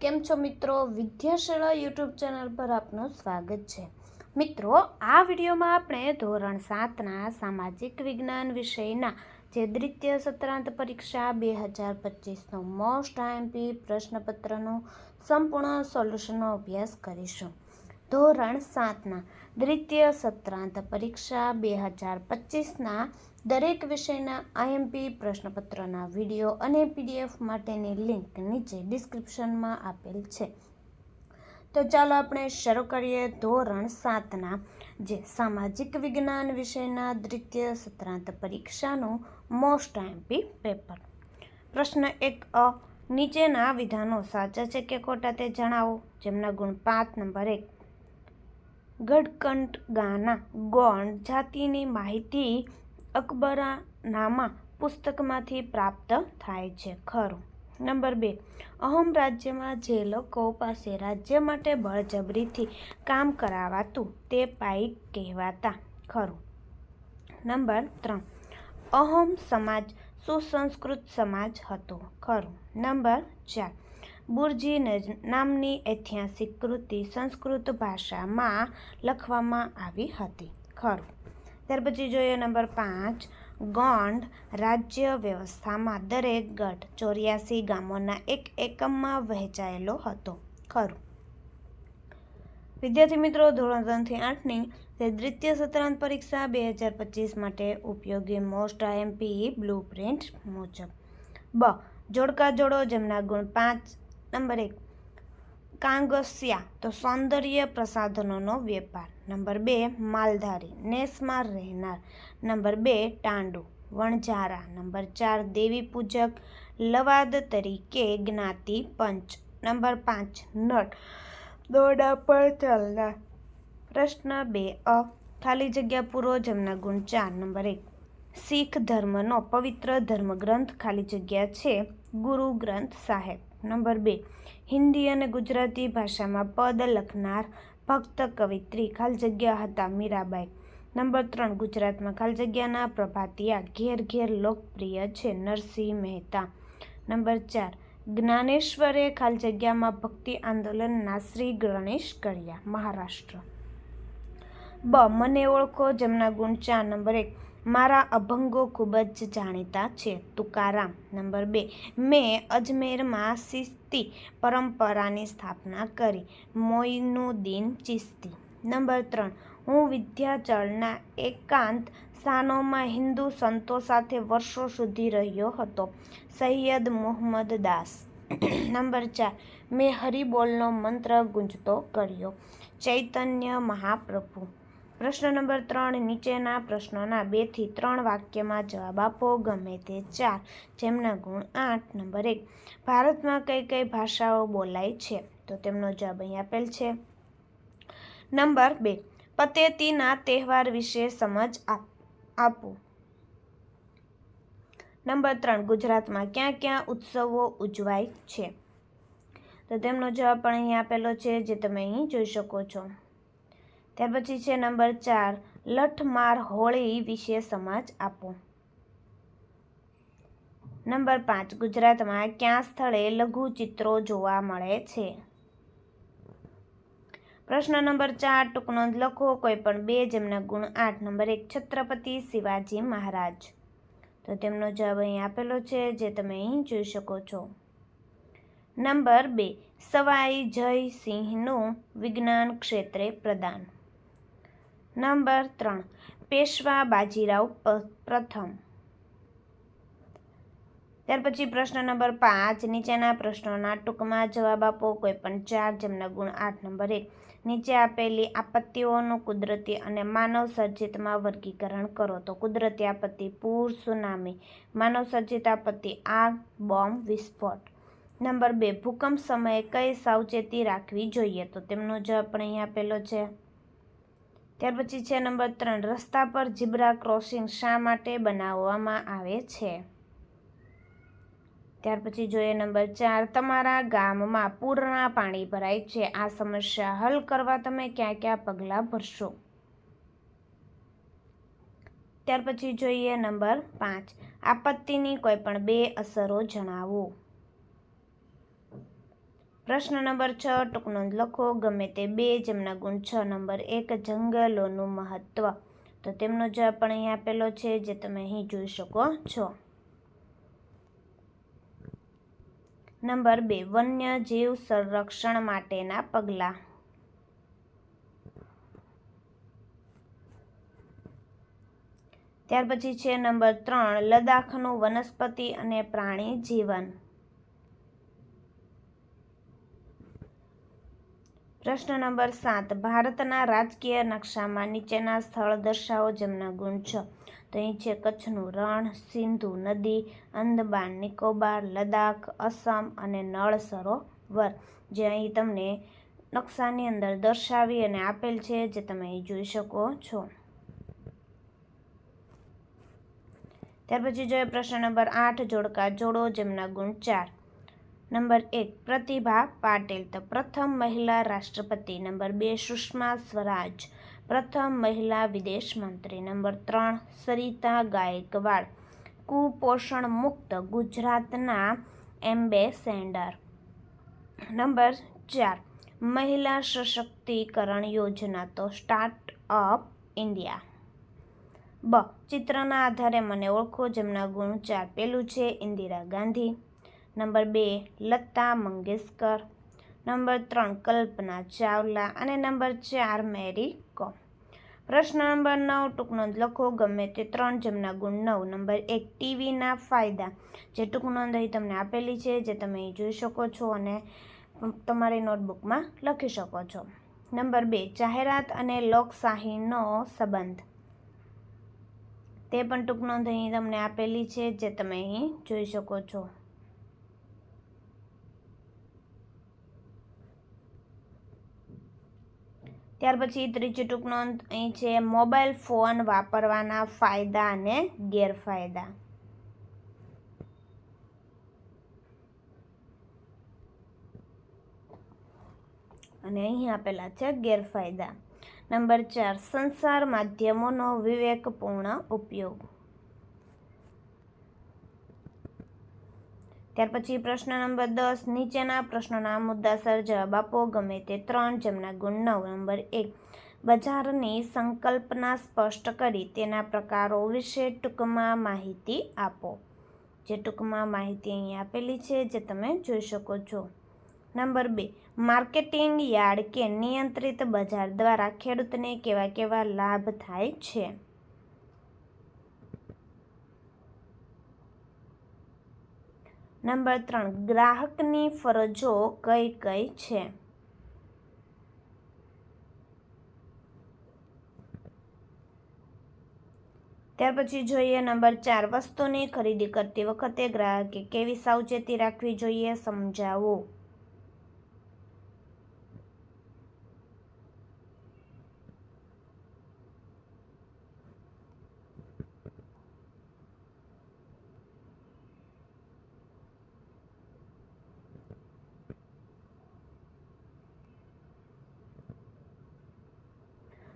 કેમ છો મિત્રો? વિદ્યાશાળા યુટ્યુબ ચેનલ પર આપનું સ્વાગત છે. મિત્રો, આ વિડીયોમાં આપણે ધોરણ સાતના સામાજિક વિજ્ઞાન વિષયના જે દ્વિતીય સત્રાંત પરીક્ષા બે હજાર પચીસનો મોસ્ટ આઈએમપી પ્રશ્નપત્રનું સંપૂર્ણ સોલ્યુશનનો અભ્યાસ કરીશું. ધોરણ સાતના દ્વિતીય સત્રાંત પરીક્ષા બે હજાર પચીસના દરેક વિષયના આઈએમપી પ્રશ્નપત્રના વીડિયો અને પીડીએફ માટેની લિંક નીચે ડિસ્ક્રિપ્શનમાં આપેલ છે. તો ચાલો આપણે શરૂ કરીએ ધોરણ સાતના, જે સામાજિક વિજ્ઞાન વિષયના દ્વિતીય સત્રાંત પરીક્ષાનું મોસ્ટ આઈએમપી પેપર. પ્રશ્ન એક અ, નીચેના વિધાનો સાચા છે કે ખોટા તે જણાવો? જેમના ગુણ પાંચ, નંબર એક ગઢકંટ ગાના ગોંડ જાતિની માહિતી અકબરાનામા પુસ્તકમાંથી પ્રાપ્ત થાય છે. ખરું. નંબર બે. અહોમ રાજ્યમાં જે લોકો પાસે રાજ્ય માટે બળજબરીથી કામ કરાવાતું તે પાઈક કહેવાતા. ખરું. નંબર ત્રણ. અહોમ સમાજ સુસંસ્કૃત સમાજ હતો. ખરું. નંબર ચાર. બુરજી નામની ઐતિહાસિક કૃતિ સંસ્કૃત ભાષામાં લખવામાં આવી હતી. ખરું. ત્યાર પછી જોઈએ નંબર પાંચ, ગોંડ રાજ્ય વ્યવસ્થામાં દરેક ગઢ ચોર્યાસી ગામોના એક એકમમાં વહેંચાયેલો હતો. ખરું. વિદ્યાર્થી મિત્રો, ધોરણ ત્રણથી આઠની તે દ્વિતીય સત્રાંત પરીક્ષા બે હજાર પચીસ માટે ઉપયોગી મોસ્ટ આઈએમપી બ્લુ પ્રિન્ટ મુજબ. બ, જોડકા જોડો જેમના ગુણ પાંચ નંબર એક, કાંગસિયા, તો સૌંદર્ય પ્રસાધનોનો વેપાર. નંબર બે, માલધારી નેસમાં રહેનાર. નંબર બે, ટાંડુ, વણઝારા. નંબર ચાર, દેવી પૂજક, લવાદ તરીકે જ્ઞાતિ પંચ. નંબર પાંચ, નટ દોડા પર ચાલનાર. પ્રશ્ન બે, અ, ખાલી જગ્યા પૂરો જેમના ગુણ ચાર. નંબર એક, શીખ ધર્મનો પવિત્ર ધર્મગ્રંથ ખાલી જગ્યા છે, ગુરુ ગ્રંથ સાહેબ. નંબર બે. હિન્દી અને ગુજરાતી ભાષામાં પદ લખનાર ભક્ત કવિત્રી ખાલી જગ્યા હતા મીરાબાઈ. નંબર ત્રણ, ગુજરાતમાં ખાલી જગ્યાના પ્રભાતિયા ઘેર ઘેર લોકપ્રિય છે નરસિંહ મહેતા. નંબર ચાર, જ્ઞાનેશ્વરે ખાલી જગ્યામાં ભક્તિ આંદોલનના શ્રી ગણેશ કર્યા મહારાષ્ટ્ર. બ, મને ઓળખો, જેમના ગુણ ચાર નંબર એક મારા અભંગો ખૂબ જ જાણીતા છે. તુકારામ, નંબર બે. મેં અજમેરમાં શિસ્તી પરંપરાની સ્થાપના કરી. મોઇનુદ્દીન ચિસ્તી. નંબર ત્રણ. હું વિદ્યાચળના એકાંત સ્થાનોમાં હિન્દુ સંતો સાથે વર્ષો સુધી રહ્યો હતો. સૈયદ મોહમ્મદ દાસ. નંબર ચાર. મેં હરિબોલનો મંત્ર ગુંજતો કર્યો. ચૈતન્ય મહાપ્રભુ. પ્રશ્ન નંબર ત્રણ, નીચેના પ્રશ્નોના બેથી ત્રણ વાક્યમાં જવાબ આપો. ગમે તે ચાર, જેમના ગુણ આઠ. નંબર એક, ભારતમાં કઈ કઈ ભાષાઓ બોલાય છે? તો તેમનો જવાબ અહીં આપેલ છે. નંબર બે, પતેતીના તહેવાર વિશે સમજ આપ- નંબર ત્રણ, ગુજરાતમાં ક્યાં ક્યાં ઉત્સવો ઉજવાય છે? તો તેમનો જવાબ પણ અહીં આપેલો છે, જે તમે અહીં જોઈ શકો છો. ત્યાર પછી છે નંબર ચાર, લઠમાર હોળી વિશે સમાજ આપો. નંબર પાંચ, ગુજરાતમાં ક્યાં સ્થળે લઘુ ચિત્રો જોવા મળે છે? પ્રશ્ન નંબર ચાર, ટૂંક નોંધ લખો, કોઈ પણ બે જેમના ગુણ આઠ, નંબર એક, છત્રપતિ શિવાજી મહારાજ. તો તેમનો જવાબ અહીં આપેલો છે, જે તમે અહીં જોઈ શકો છો. નંબર બે, સવાઈ જય સિંહનું વિજ્ઞાન ક્ષેત્રે પ્રદાન. નંબર ત્રણ, પેશવા બાજીરાવ પ્રથમ. ત્યાર પછી પ્રશ્ન નંબર પાંચ, નીચેના પ્રશ્નોના ટૂંકમાં જવાબ આપો. કોઈ પણ ચાર જેમના ગુણ આઠ નંબર એક નીચે આપેલી આપત્તિઓનું કુદરતી અને માનવ સર્જિતમાં વર્ગીકરણ કરો. તો કુદરતી આપત્તિ, પૂર, સુનામી, માનવ સર્જિત આપત્તિ, આગ, બોમ્બ, વિસ્ફોટ. નંબર બે, ભૂકંપ સમયે કઈ સાવચેતી રાખવી જોઈએ? તો તેમનો જવાબ પણ અહીં આપેલો છે. ત્યાર પછી છે નંબર ત્રણ, રસ્તા પર ઝીબ્રા ક્રોસિંગ શા માટે બનાવવામાં આવે છે? ત્યાર પછી જોઈએ નંબર ચાર, તમારા ગામમાં પૂરના પાણી ભરાય છે. આ સમસ્યા હલ કરવા તમે ક્યાં ક્યાં પગલાં ભરશો? ત્યાર પછી જોઈએ નંબર પાંચ, આપત્તિની કોઈપણ બે અસરો જણાવો. પ્રશ્ન નંબર છ, ટૂંક નોંધ લખો. ગમે તે બે, જેમના ગુણ છ, નંબર એક, જંગલોનું મહત્વ. તો તેમનો જવાબ પણ અહીં આપેલો છે, જે તમે અહીં જોઈ શકો છો. નંબર બે, વન્ય જીવ સંરક્ષણ માટેના પગલાં. ત્યાર પછી છે નંબર ત્રણ, લદ્દાખનું વનસ્પતિ અને પ્રાણી જીવન. પ્રશ્ન નંબર સાત. ભારતના રાજકીય નકશામાં નીચેના સ્થળ દર્શાવો જેમના ગુણ છ. તો અહીં છે કચ્છનું રણ, સિંધુ નદી, અંદમાન, નિકોબાર, લદ્દાખ, અસમ અને નળ સરોવર, જે અહીં તમને નકશાની અંદર દર્શાવી અને આપેલ છે જે તમે અહીં જોઈ શકો છો. ત્યાર પછી જોઈએ પ્રશ્ન નંબર આઠ, જોડકા જોડો જેમના ગુણ ચાર. નંબર એક, પ્રતિભા પાટીલ. તો પ્રથમ મહિલા રાષ્ટ્રપતિ. નંબર બે, સુષ્મા સ્વરાજ. પ્રથમ મહિલા વિદેશ મંત્રી. નંબર ત્રણ, સરિતા ગાયકવાડ. કુપોષણ મુક્ત ગુજરાતના એમ્બેસેન્ડર નંબર ચાર, મહિલા સશક્તિકરણ યોજના. તો સ્ટાર્ટ અપ ઇન્ડિયા. બ, ચિત્રના આધારે મને ઓળખો. જેમના ગુણ ચાર પેલું છે, ઇન્દિરા ગાંધી. નંબર બે, લતા મંગેશકર. નંબર ત્રણ, કલ્પના ચાવલા. અને નંબર ચાર, મેરી કોમ. પ્રશ્ન નંબર નવ ટૂંક નોંધ લખો. ગમે તે ત્રણ જેમના ગુણ નવ. નંબર એક, ટીવીના ફાયદા. જે ટૂંક નોંધ અહીં તમને આપેલી છે, જે તમે અહીં જોઈ શકો છો અને તમારી નોટબુકમાં લખી શકો છો. નંબર બે, જાહેરાત અને લોકશાહીનો સંબંધ. તે પણ ટૂંક નોંધ અહીં તમને આપેલી છે, જે તમે અહીં જોઈ શકો છો. ત્યાર પછી ત્રીજી ટૂંક નોંધ અહીં છે, મોબાઈલ ફોન વાપરવાના ફાયદા અને ગેરફાયદા. અને અહીં આપેલા છે ગેરફાયદા. નંબર ચાર, સંસાર માધ્યમોનો વિવેકપૂર્ણ ઉપયોગ. ત્યાર પછી પ્રશ્ન નંબર દસ, નીચેના પ્રશ્નોના મુદ્દાસર જવાબ આપો. ગમે તે ત્રણ, જેમના ગુણ નવ, નંબર એક. બજારની સંકલ્પના સ્પષ્ટ કરી તેના પ્રકારો વિશે ટૂંકમાં માહિતી આપો. જે ટૂંકમાં માહિતી અહીં આપેલી છે, જે તમે જોઈ શકો છો. નંબર બે. માર્કેટિંગ યાર્ડ કે નિયંત્રિત બજાર દ્વારા ખેડૂતને કેવા કેવા લાભ થાય છે? નંબર ત્રણ, ગ્રાહકની ફરજો કઈ કઈ છે? ત્યાર પછી જોઈએ નંબર ચાર, વસ્તુની ખરીદી કરતી વખતે ગ્રાહકે કેવી સાવચેતી રાખવી જોઈએ સમજાવો.